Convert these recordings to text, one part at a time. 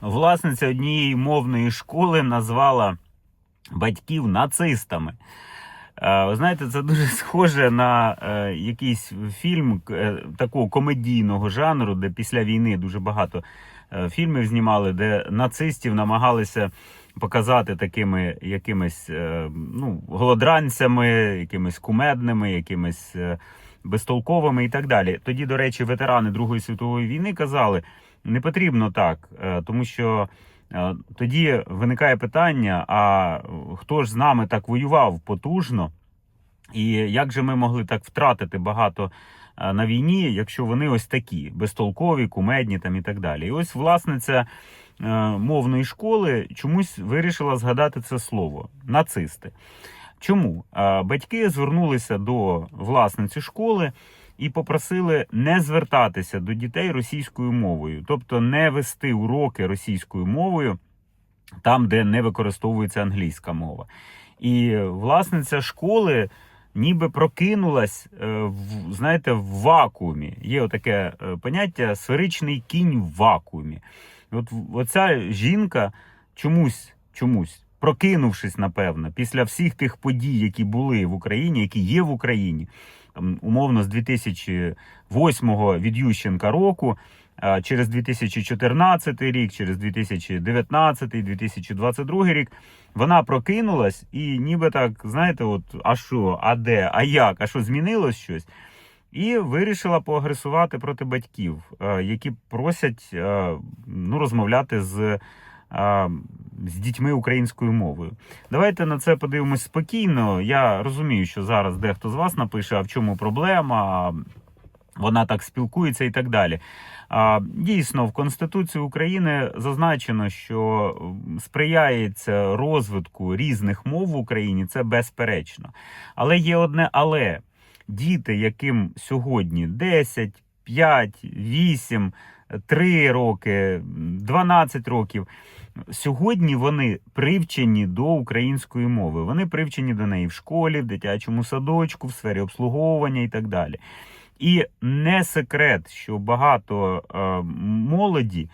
власниця однієї мовної школи назвала батьків нацистами. Е, Ви знаєте, це дуже схоже на е, якийсь фільм е, такого комедійного жанру, де після війни дуже багато е, фільмів знімали, де нацистів намагалися показати такими якимись е, ну, голодранцями, якимись кумедними, якимись е, безтолковими і так далі. Тоді, до речі, ветерани Другої світової війни казали, не потрібно так, е, тому що. Е, Тоді виникає питання: а хто ж з нами так воював потужно, і як же ми могли так втратити багато е, на війні, якщо вони ось такі безтолкові, кумедні там і так далі? І ось власниця мовної школи чомусь вирішила згадати це слово нацисти. Чому? Батьки звернулися до власниці школи і попросили не звертатися до дітей російською мовою, тобто не вести уроки російською мовою там, де не використовується англійська мова. І власниця школи ніби прокинулась, е, в, знаєте, в вакуумі. Є таке поняття сферичний кінь в вакуумі. От оця жінка чомусь, чомусь, прокинувшись, напевно, після всіх тих подій, які були в Україні, які є в Україні, там, умовно з 2008 від Ющенка року. Через 2014 рік, через 2019, 2022 рік вона прокинулась і ніби так, знаєте, от а що, а де, а як, а що змінилось щось? І вирішила поагресувати проти батьків, е, які просять е, ну, розмовляти з, е, з дітьми українською мовою. Давайте на це подивимось спокійно. Я розумію, що зараз дехто з вас напише, а в чому проблема. Вона так спілкується і так далі. А, Дійсно, в Конституції України зазначено, що сприяється розвитку різних мов в Україні, це безперечно. Але є одне але діти, яким сьогодні 10, 5, 8, 3 роки, 12 років. Сьогодні вони привчені до української мови. Вони привчені до неї в школі, в дитячому садочку, в сфері обслуговування і так далі. І не секрет, що багато е, молоді,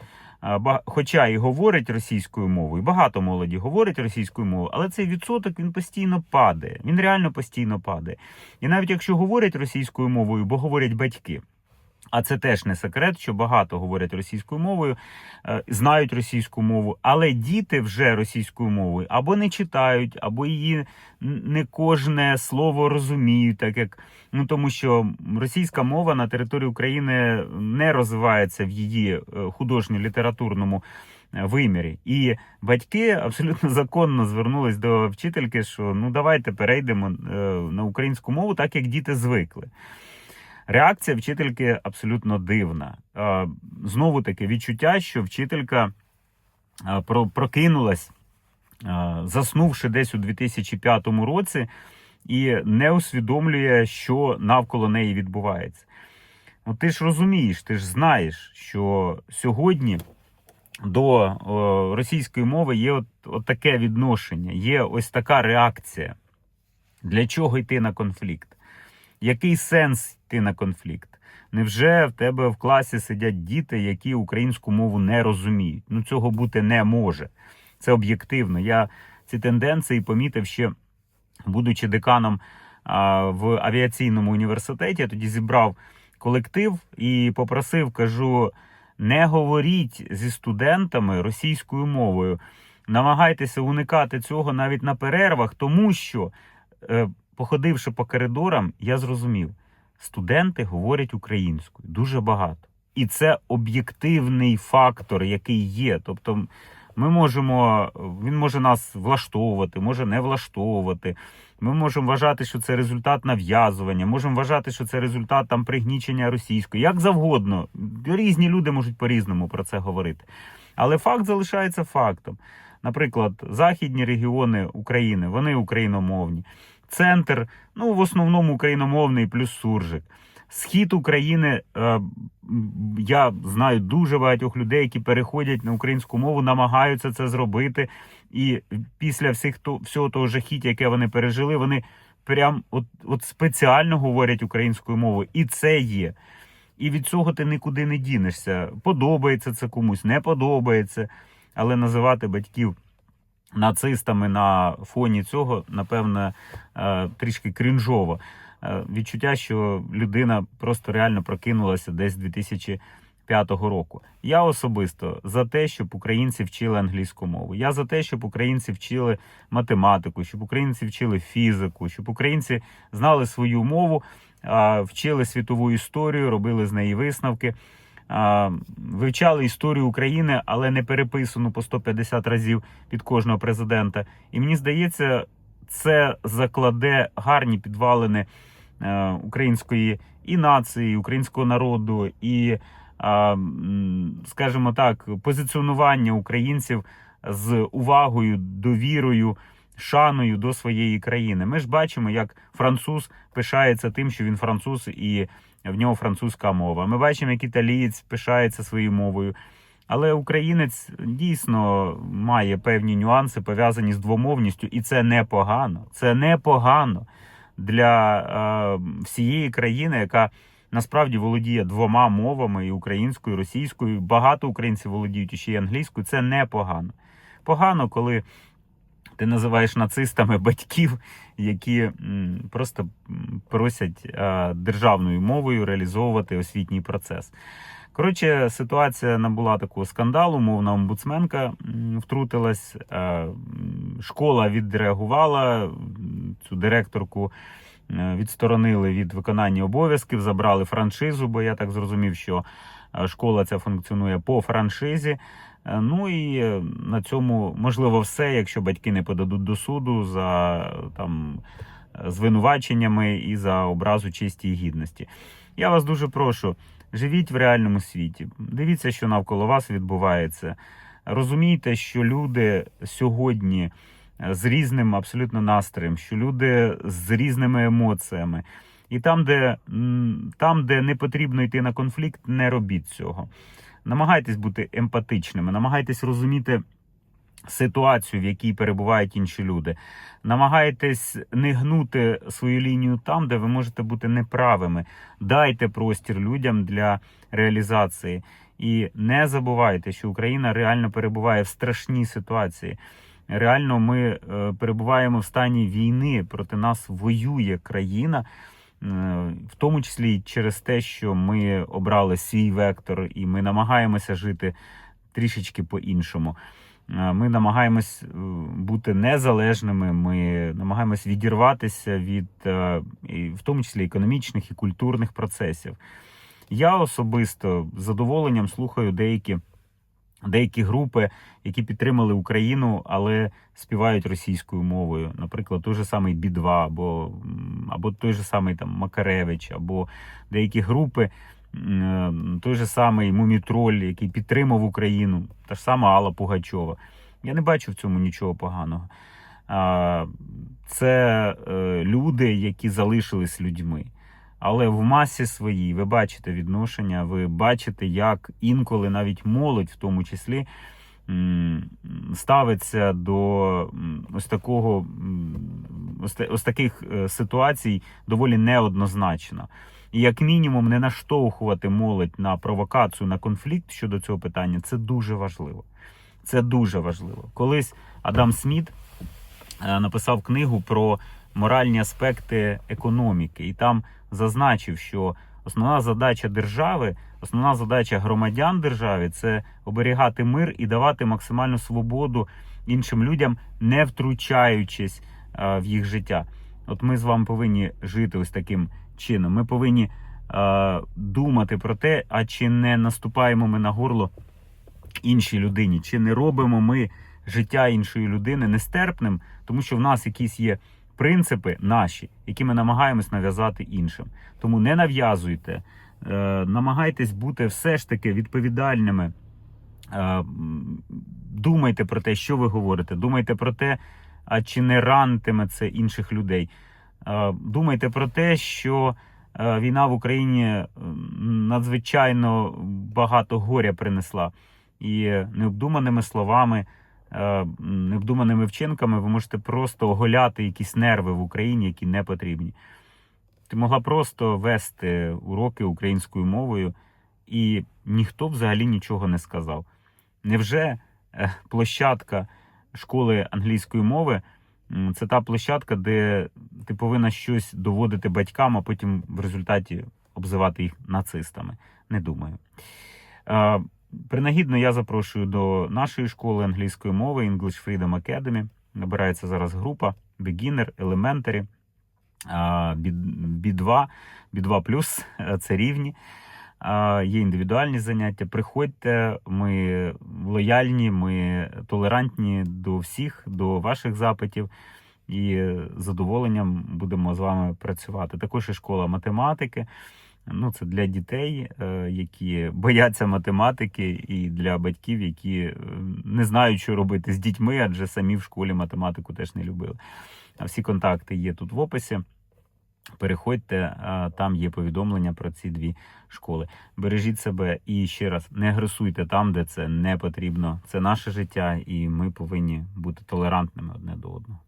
е, хоча і говорить російською мовою, багато молоді говорить російською мовою, але цей відсоток він постійно падає. Він реально постійно падає. І навіть якщо говорять російською мовою, бо говорять батьки. А це теж не секрет, що багато говорять російською мовою, е, знають російську мову, але діти вже російською мовою або не читають, або її не кожне слово розуміють, так як ну тому, що російська мова на території України не розвивається в її е, художньо-літературному е, вимірі. І батьки абсолютно законно звернулись до вчительки, що ну давайте перейдемо на українську мову, так як діти звикли. Реакція вчительки абсолютно дивна. Е, Знову таки відчуття, що вчителька е, прокинулась, е, заснувши десь у 2005 році, і не усвідомлює, що навколо неї відбувається. Ну, ти ж розумієш, ти ж знаєш, що сьогодні до російської мови є от, от таке відношення, є ось така реакція. Для чого йти на конфлікт? Який сенс йти на конфлікт? Невже в тебе в класі сидять діти, які українську мову не розуміють? Ну цього бути не може. Це об'єктивно. Я ці тенденції помітив ще, будучи деканом в авіаційному університеті. Я тоді зібрав колектив і попросив, кажу: не говоріть зі студентами російською мовою. Намагайтеся уникати цього навіть на перервах, тому що, е, походивши по коридорам, я зрозумів, студенти говорять українською дуже багато. І це об'єктивний фактор, який є. Тобто, ми можемо, він може нас влаштовувати, може не влаштовувати. Ми можемо вважати, що це результат нав'язування, можемо вважати, що це результат там пригнічення російської, як завгодно. Різні люди можуть по-різному про це говорити. Але факт залишається фактом. Наприклад, західні регіони України, вони україномовні. Центр, ну в основному україномовний плюс суржик. Схід України, е, я знаю дуже багатьох людей, які переходять на українську мову, намагаються це зробити. І після всіх то, всього того жахіття, яке вони пережили, вони прям от, от спеціально говорять українською мовою. І це є. І від цього ти нікуди не дінешся. Подобається це комусь, не подобається. Але називати батьків нацистами на фоні цього, напевно, е, трішки крінжово. Е, Відчуття, що людина просто реально прокинулася десь з 2005 року. Я особисто за те, щоб українці вчили англійську мову. Я за те, щоб українці вчили математику, щоб українці вчили фізику, щоб українці знали свою мову, вчили світову історію, робили з неї висновки. Вивчали історію України, але не переписану по 150 разів під кожного президента. І мені здається, це закладе гарні підвалини е, української і нації, і українського народу, і, скажімо так, позиціонування українців з увагою, довірою, шаною до своєї країни. Ми ж бачимо, як француз пишається тим, що він француз і в нього французька мова. Ми бачимо, як італієць пишається своєю мовою. Але українець дійсно має певні нюанси пов'язані з двомовністю, і це непогано. Це непогано для е, всієї країни, яка насправді володіє двома мовами: і українською, і російською. Багато українців володіють ще й англійською. Це непогано. Погано, коли ти називаєш нацистами батьків, які просто просять державною мовою реалізовувати освітній процес. Коротше, ситуація набула такого скандалу. Мовна омбудсменка втрутилась, школа відреагувала, цю директорку е, відсторонили від виконання обов'язків, забрали франшизу, бо я так зрозумів, що школа ця функціонує по франшизі. Е, Ну і е, на цьому можливо все, якщо батьки не подадуть до суду за там е, звинуваченнями і за образу честі і гідності. Я вас дуже прошу, живіть в реальному світі. Дивіться, що навколо вас відбувається. Розумійте, що люди сьогодні з різним абсолютно настроєм, що люди з різними емоціями. І там, де, там, де не потрібно йти на конфлікт, не робіть цього. Намагайтесь бути емпатичними, намагайтесь розуміти ситуацію, в якій перебувають інші люди. Намагайтесь не гнути свою лінію там, де ви можете бути неправими. Дайте простір людям для реалізації. І не забувайте, що Україна реально перебуває в страшній ситуації. Реально, ми е, перебуваємо в стані війни. Проти нас воює країна, в тому числі через те, що ми обрали свій вектор, і ми намагаємося жити трішечки по-іншому. Е, Ми намагаємось е, бути незалежними. Ми намагаємось відірватися від, е, в тому числі економічних і культурних процесів. Я особисто з задоволенням слухаю деякі, деякі групи, які підтримали Україну, але співають російською мовою. Наприклад, той же самий Бі-2, або, або той же самий там Макаревич, або деякі групи, той же самий Мумітроль, який підтримав Україну, та ж сама Алла Пугачова. Я не бачу в цьому нічого поганого. Це е, люди, які залишились людьми. Але в масі своїй ви бачите відношення, ви бачите, як інколи навіть молодь, в тому числі, ставиться до ось такого ось, таких е, ситуацій доволі неоднозначно. І як мінімум не наштовхувати молодь на провокацію, на конфлікт щодо цього питання, це дуже важливо. Це дуже важливо. Колись Адам Сміт е, написав книгу про моральні аспекти економіки, і там зазначив, що основна задача держави, основна задача громадян держави це оберігати мир і давати максимальну свободу іншим людям, не втручаючись е, в їх життя. От ми з вами повинні жити ось таким чином. Ми повинні е, думати про те, а чи не наступаємо ми на горло іншій людині, чи не робимо ми життя іншої людини нестерпним, тому що в нас якісь є принципи наші, які ми намагаємось нав'язати іншим. Тому не нав'язуйте, е, намагайтесь бути все ж таки відповідальними. Е, думайте про те, що ви говорите, думайте про те, а чи не ранитиме це інших людей. Е, Думайте про те, що війна в Україні надзвичайно багато горя принесла. І необдуманими словами, е, необдуманими вчинками ви можете просто оголяти якісь нерви в Україні, які не потрібні. Ти могла просто вести уроки українською мовою, і ніхто взагалі нічого не сказав. Невже е, площадка школи англійської мови. Це та площадка, де ти повинна щось доводити батькам, а потім в результаті обзивати їх нацистами. Не думаю. Принагідно я запрошую до нашої школи англійської мови English Freedom Academy. Набирається зараз група Beginner, Elementary, а, B- B2, B2+, е, це рівні. Є індивідуальні заняття. Приходьте, ми лояльні, ми толерантні до всіх, до ваших запитів. І з задоволенням будемо з вами працювати. Також і школа математики. Ну, це для дітей, е, які бояться математики, і для батьків, які е, не знають, що робити з дітьми, адже самі в школі математику теж не любили. А всі контакти є тут в описі. Переходьте, там є повідомлення про ці дві школи. Бережіть себе і ще раз не агресуйте там, де це не потрібно. Це наше життя, і ми повинні бути толерантними одне до одного.